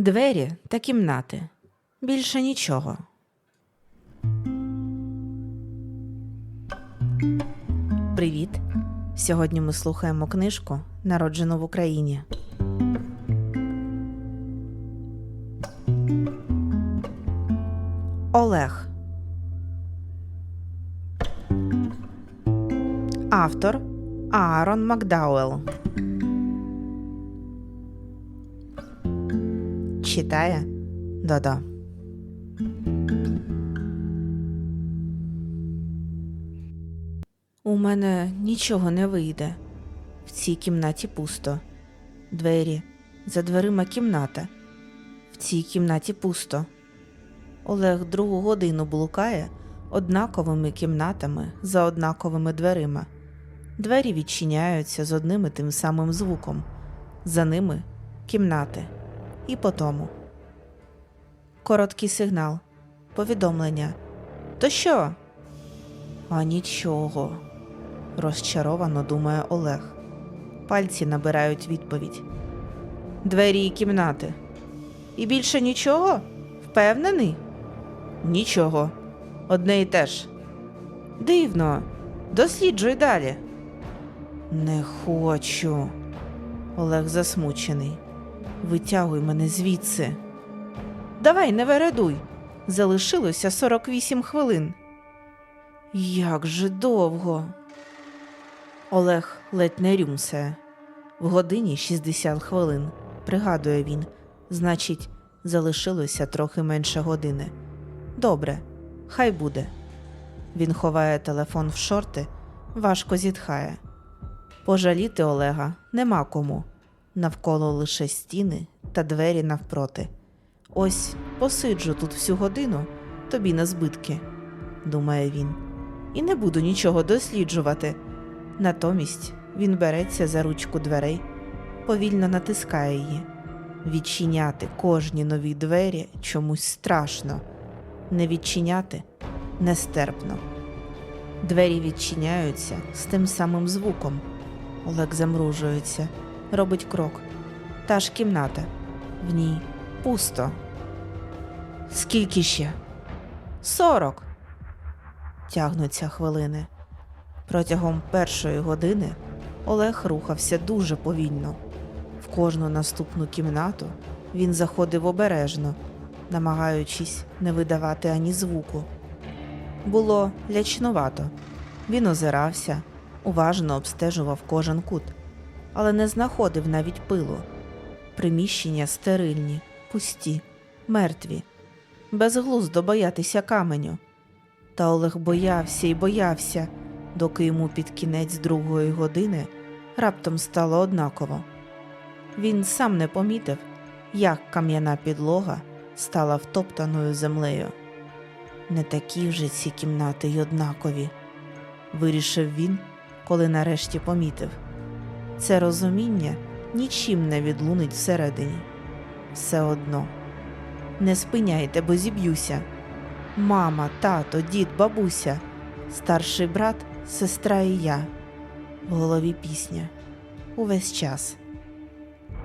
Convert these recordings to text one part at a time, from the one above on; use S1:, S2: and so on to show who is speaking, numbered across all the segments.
S1: Двері та кімнати. Більше нічого. Привіт! Сьогодні ми слухаємо книжку Народжену в Україні. Олег. Автор Аарон Макдауел. Читає Додо. У мене нічого не вийде. В цій кімнаті пусто. Двері. За дверима кімната. В цій кімнаті пусто. Олег другу годину блукає однаковими кімнатами за однаковими дверима. Двері відчиняються з одним і тим самим звуком. За ними кімнати. І по тому. Короткий сигнал. Повідомлення. То що? А нічого. Розчаровано думає Олег. Пальці набирають відповідь. Двері і кімнати. І більше нічого? Впевнений? Нічого. Одне і те ж. Дивно. Досліджуй далі. Не хочу. Олег засмучений. Витягуй мене звідси. Давай, не вередуй. Залишилося 48 хвилин. Як же довго. Олег ледь не рюмсе. В годині 60 хвилин. Пригадує він. Значить, залишилося трохи менше години. Добре, хай буде. Він ховає телефон в шорти, важко зітхає. Пожаліти Олега нема кому. Навколо лише стіни та двері навпроти. Ось посиджу тут всю годину, тобі на збитки, думає він, і не буду нічого досліджувати. Натомість він береться за ручку дверей, повільно натискає її. Відчиняти кожні нові двері чомусь страшно, не відчиняти нестерпно. Двері відчиняються з тим самим звуком. Олег замружується, робить крок. Та ж кімната. В ній пусто. Скільки ще? Сорок. Тягнуться хвилини. Протягом першої години Олег рухався дуже повільно. В кожну наступну кімнату він заходив обережно, намагаючись не видавати ані звуку. Було лячнувато. Він озирався, уважно обстежував кожен кут, але не знаходив навіть пилу. Приміщення стерильні, пусті, мертві, безглуздо боятися каменю. Та Олег боявся і боявся, доки йому під кінець другої години раптом стало однаково. Він сам не помітив, як кам'яна підлога стала втоптаною землею. Не такі вже ці кімнати й однакові, вирішив він, коли нарешті помітив. Це розуміння нічим не відлунить всередині. Все одно. Не спиняйте, бо зіб'юся. Мама, тато, дід, бабуся, старший брат, сестра і я. В голові пісня. Увесь час.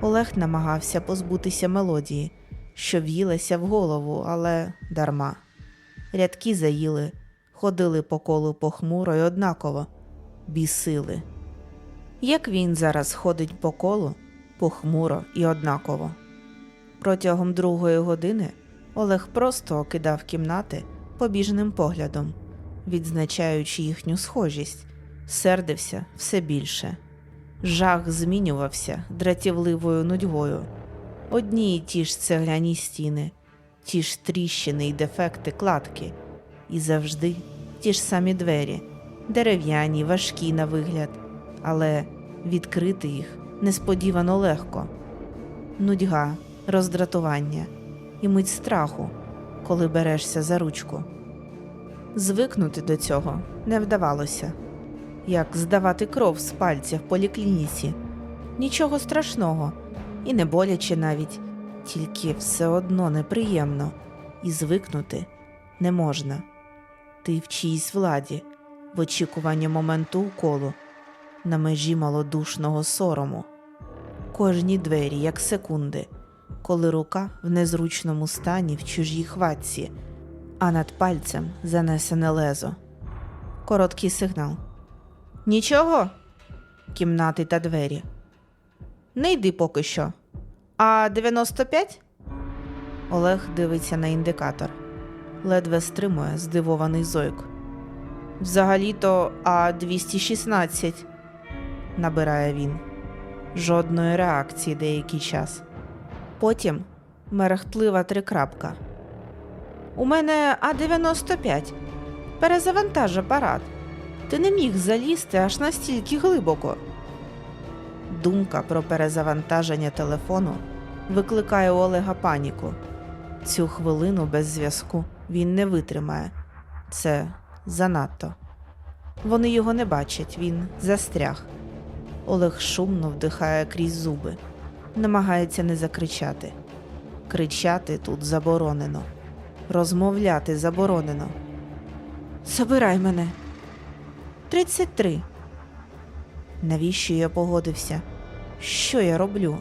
S1: Олег намагався позбутися мелодії, що в'їлася в голову, але дарма. Рядки заїли, ходили по колу похмуро й однаково, бісили. Як він зараз ходить по колу, похмуро і однаково. Протягом другої години Олег просто окидав кімнати побіжним поглядом, відзначаючи їхню схожість, сердився все більше. Жах змінювався дратівливою нудьгою. Одні й ті ж цегляні стіни, ті ж тріщини й дефекти кладки, і завжди ті ж самі двері, дерев'яні, важкі на вигляд, але відкрити їх несподівано легко. Нудьга, роздратування і мить страху, коли берешся за ручку. Звикнути до цього не вдавалося, як здавати кров з пальця в поліклініці. Нічого страшного, і не боляче навіть, тільки все одно неприємно, і звикнути не можна. Ти в чиїсь владі, в очікуванні моменту уколу, на межі малодушного сорому. Кожні двері, як секунди, коли рука в незручному стані в чужій хватці, а над пальцем занесене лезо. Короткий сигнал. Нічого. Кімнати та двері. Не йди поки що. А 95? Олег дивиться на індикатор. Ледве стримує здивований зойк. Взагалі-то А 216, набирає він. Жодної реакції деякий час. Потім мерехтлива трикрапка. У мене А95. Перезавантаж апарат. Ти не міг залізти аж настільки глибоко. Думка про перезавантаження телефону викликає у Олега паніку. Цю хвилину без зв'язку він не витримає. Це занадто. Вони його не бачать, він застряг. Олег шумно вдихає крізь зуби, намагається не закричати. Кричати тут заборонено, розмовляти заборонено. Забирай мене. 33. Навіщо я погодився? Що я роблю?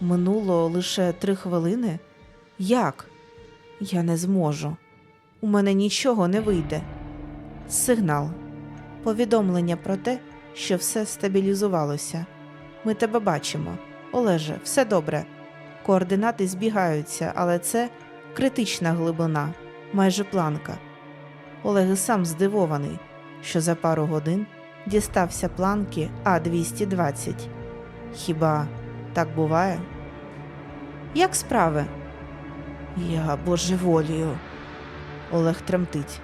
S1: Минуло лише три хвилини? Як? Я не зможу. У мене нічого не вийде. Сигнал. Повідомлення про те, що все стабілізувалося. Ми тебе бачимо. Олеже, все добре. Координати збігаються, але це критична глибина, майже планка. Олег сам здивований, що за пару годин дістався планки А220. Хіба так буває? Як справи? Я божеволію. Олег тремтить.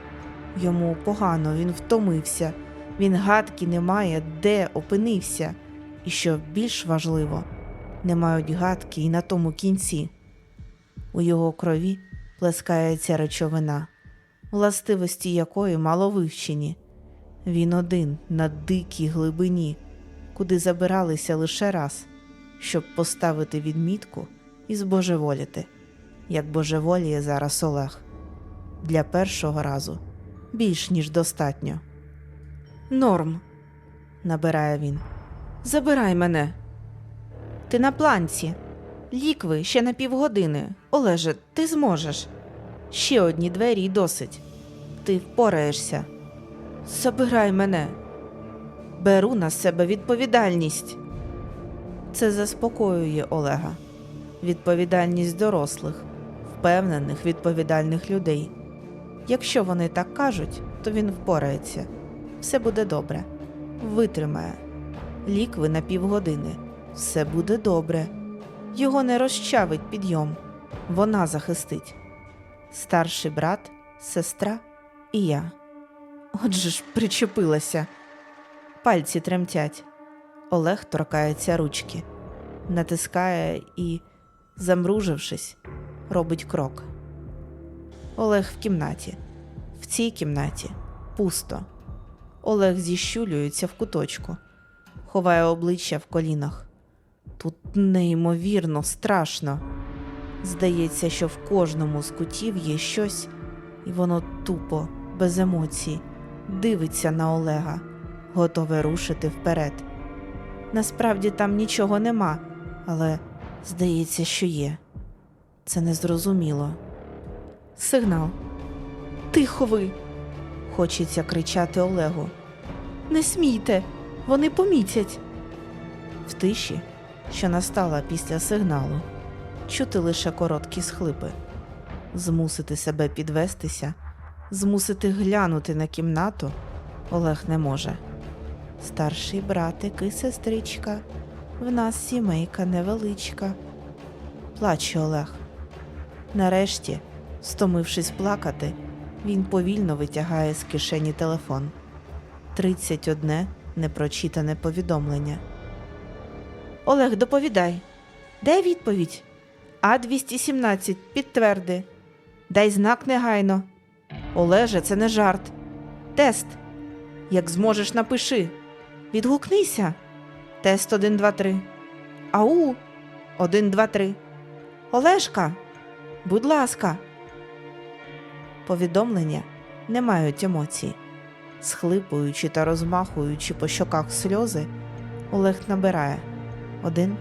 S1: Йому погано, він втомився, він гадки не має, де опинився, і що більш важливо, не мають гадки і на тому кінці. У його крові плескається речовина, властивості якої мало вивчені. Він один на дикій глибині, куди забиралися лише раз, щоб поставити відмітку і збожеволіти, як божеволіє зараз Олег. Для першого разу більш ніж достатньо. Норм, набирає він. Забирай мене. Ти на планці. Лікви ще на півгодини. Олеже, ти зможеш. Ще одні двері й досить. Ти впораєшся. Забирай мене. Беру на себе відповідальність. Це заспокоює Олега. Відповідальність дорослих, впевнених, відповідальних людей. Якщо вони так кажуть, то він впорається. Все буде добре. Витримає. Лікви на півгодини. Все буде добре. Його не розчавить підйом. Вона захистить. Старший брат, сестра і я. Отже ж, причепилася. Пальці тремтять. Олег торкається ручки, натискає і, замружившись, робить крок. Олег в кімнаті. В цій кімнаті пусто. Олег зіщулюється в куточку, ховає обличчя в колінах. Тут неймовірно страшно. Здається, що в кожному з кутів є щось, і воно тупо, без емоцій, дивиться на Олега, готове рушити вперед. Насправді там нічого нема, але здається, що є. Це незрозуміло. Сигнал. Тихо ви. Хочеться кричати Олегу. Не смійте, вони помітять. В тиші, що настала після сигналу, чути лише короткі схлипи, змусити себе підвестися, змусити глянути на кімнату Олег не може. Старший братик і сестричка, в нас сімейка невеличка. Плаче Олег. Нарешті, стомившись плакати, він повільно витягає з кишені телефон. 31 непрочитане повідомлення. Олег, доповідай. Дай відповідь. А217, підтверди. Дай знак негайно. Олеже, це не жарт. Тест. Як зможеш, напиши. Відгукнися. Тест 1, 2, 3. Ау. 1, 2, 3. Олешка. Будь ласка. Повідомлення не мають емоцій. Схлипуючи та розмахуючи по щоках сльози, Олег набирає один,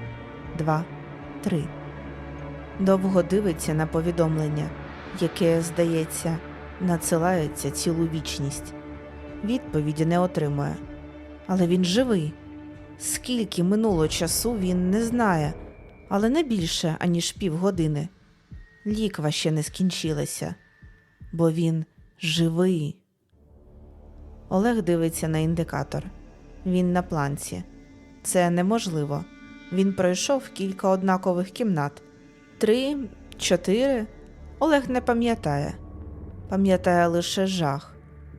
S1: два, три. Довго дивиться на повідомлення, яке, здається, надсилається цілу вічність. Відповіді не отримує. Але він живий. Скільки минуло часу він не знає, але не більше, аніж півгодини. Ліква ще не скінчилася, бо він живий. Олег дивиться на індикатор. Він на планці. Це неможливо. Він пройшов кілька однакових кімнат. Три, чотири. Олег не пам'ятає. Пам'ятає лише жах,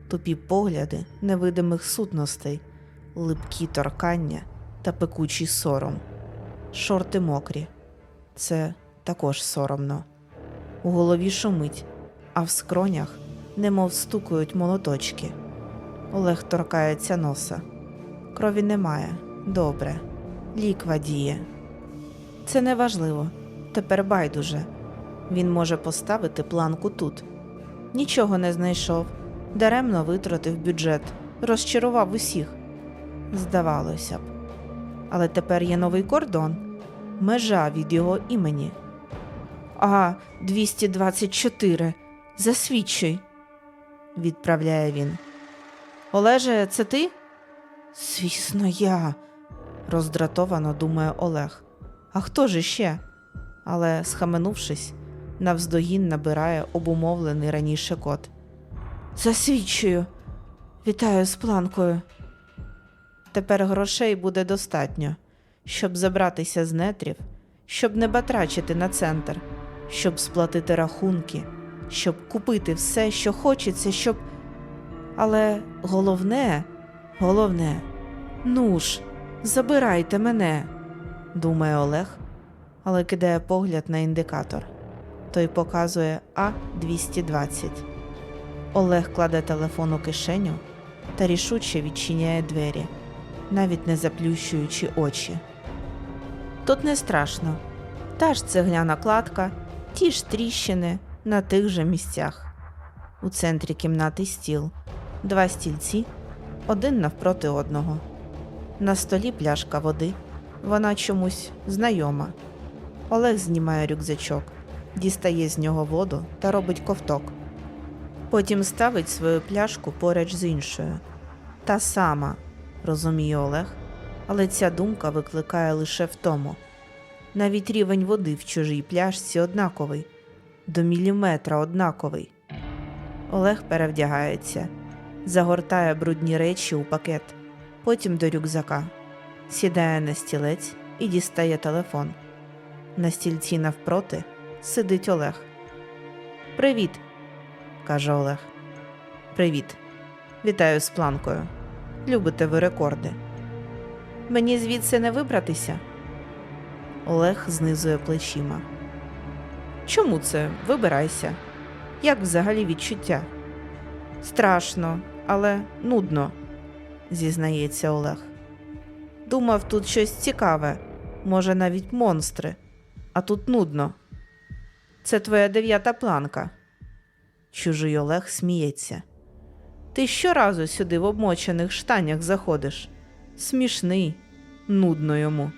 S1: тупі погляди невидимих сутностей, липкі торкання та пекучий сором. Шорти мокрі. Це також соромно. У голові шумить, а в скронях немов стукають молоточки. Олег торкається носа. Крові немає. Добре. Ліква діє. Це не важливо. Тепер байдуже. Він може поставити планку тут. Нічого не знайшов. Даремно витратив бюджет, розчарував усіх. Здавалося б. Але тепер є новий кордон, межа від його імені. Ага, 224. Засвідчуй, відправляє він. Олеже, це ти? Звісно, я, роздратовано думає Олег. А хто ж іще? Але, схаменувшись, навздогін набирає обумовлений раніше код. Засвідчую. Вітаю з планкою. Тепер грошей буде достатньо, щоб забратися з нетрів, щоб не батрачити на центр, щоб сплатити рахунки, щоб купити все, що хочеться, щоб. Але головне, головне, ну ж, забирайте мене, думає Олег, але кидає погляд на індикатор. Той показує А220. Олег кладе телефон у кишеню та рішуче відчиняє двері, навіть не заплющуючи очі. Тут не страшно. Та ж цегляна кладка, ті ж тріщини на тих же місцях. У центрі кімнати стіл, два стільці, один навпроти одного. На столі пляшка води, вона чомусь знайома. Олег знімає рюкзачок, дістає з нього воду та робить ковток. Потім ставить свою пляшку поруч з іншою. Та сама, розуміє Олег, але ця думка викликає лише втому. Навіть рівень води в чужій пляшці однаковий, до міліметра однаковий. Олег перевдягається, загортає брудні речі у пакет, потім до рюкзака, сідає на стілець і дістає телефон. На стільці навпроти сидить Олег. Привіт, каже Олег. Привіт. Вітаю з планкою. Любите ви рекорди. Мені звідси не вибратися. Олег знизує плечима. Чому це? Вибирайся. Як взагалі відчуття? Страшно, але нудно, зізнається Олег. Думав, тут щось цікаве, може, навіть монстри, а тут нудно. Це твоя дев'ята планка. Чужий Олег сміється. Ти щоразу сюди в обмочених штанях заходиш. Смішний, нудно йому.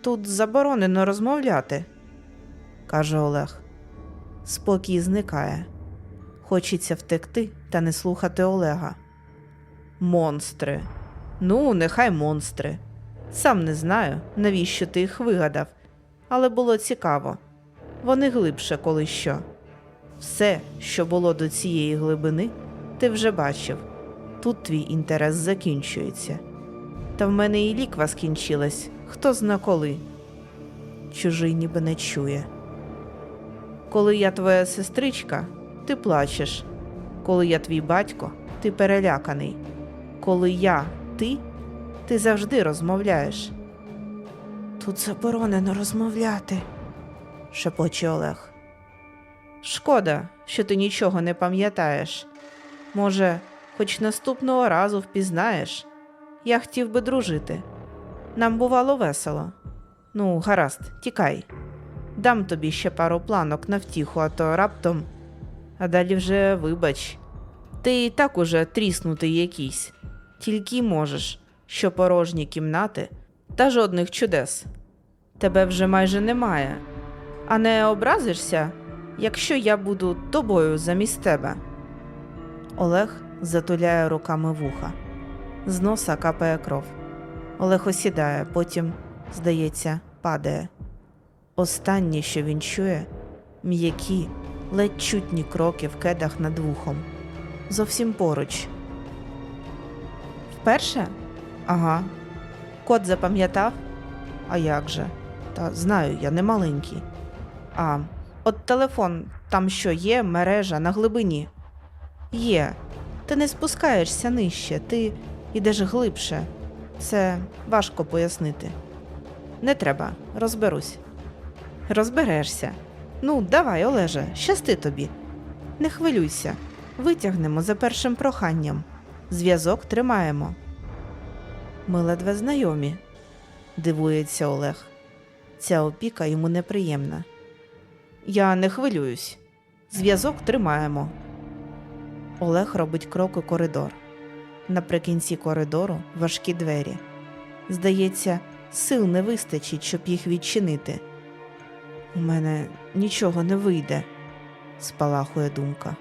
S1: Тут заборонено розмовляти, каже Олег. Спокій зникає. Хочеться втекти та не слухати Олега. Монстри. Ну, нехай монстри. Сам не знаю, навіщо ти їх вигадав, але було цікаво. Вони глибше, коли що. Все, що було до цієї глибини, ти вже бачив. Тут твій інтерес закінчується. Та в мене і ліква скінчилась, хто зна коли. Чужий ніби не чує. Коли я твоя сестричка, ти плачеш. Коли я твій батько, ти переляканий. Коли я ти, ти завжди розмовляєш. Тут заборонено розмовляти, шепоче Олег. Шкода, що ти нічого не пам'ятаєш. Може, хоч наступного разу впізнаєш. Я хотів би дружити. Нам бувало весело. Ну, гаразд, тікай. Дам тобі ще пару планок на втіху, а то раптом. А далі вже вибач. Ти і так уже тріснутий якийсь, тільки можеш, що порожні кімнати та жодних чудес. Тебе вже майже немає. А не образишся, якщо я буду тобою замість тебе. Олег затуляє руками вуха. З носа капає кров. Олег осідає, потім, здається, падає. Останнє, що він чує, м'які, ледь чутні кроки в кедах над вухом. Зовсім поруч. Вперше? Ага. Кот запам'ятав? А як же? Та знаю, я не маленький. А, от телефон, там що є, мережа на глибині. Є. Ти не спускаєшся нижче, ти йдеш глибше. Це важко пояснити. Не треба, розберусь. Розберешся. Ну, давай, Олеже, щасти тобі. Не хвилюйся, витягнемо за першим проханням. Зв'язок тримаємо. Ми ледве знайомі, дивується Олег. Ця опіка йому неприємна. Я не хвилююсь. Зв'язок тримаємо. Олег робить крок у коридор. Наприкінці коридору важкі двері. Здається, сил не вистачить, щоб їх відчинити. У мене нічого не вийде, спалахує думка.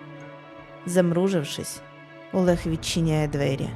S1: Замружившись, Олег відчиняє двері.